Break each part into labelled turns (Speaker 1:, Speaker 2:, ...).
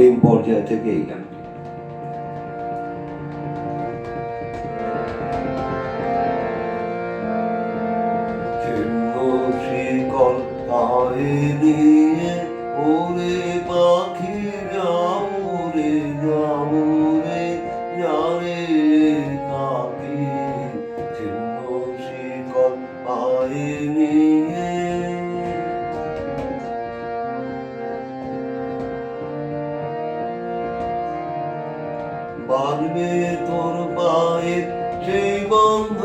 Speaker 1: প্রেম পর্যায় থেকে এই গানটি বাড়বে তোর পায়ের সেই বন্ধ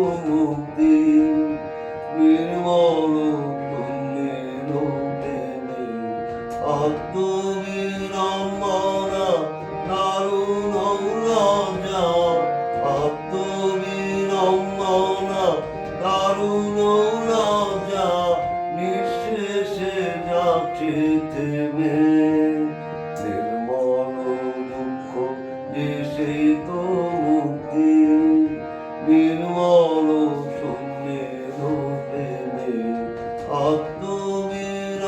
Speaker 1: মুক্তি নির্মল শূন্যের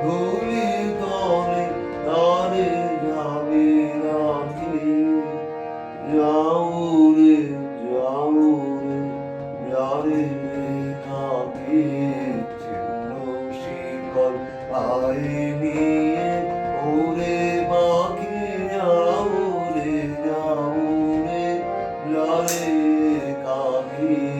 Speaker 1: ধুলি দলে তারে যাবে রাখি যাও রে যাও রে যারে থাকে ছিন্ন শিকল। পায়ে নিয়ে ওরে বাকি যাও রে যাও রে যারে কাকি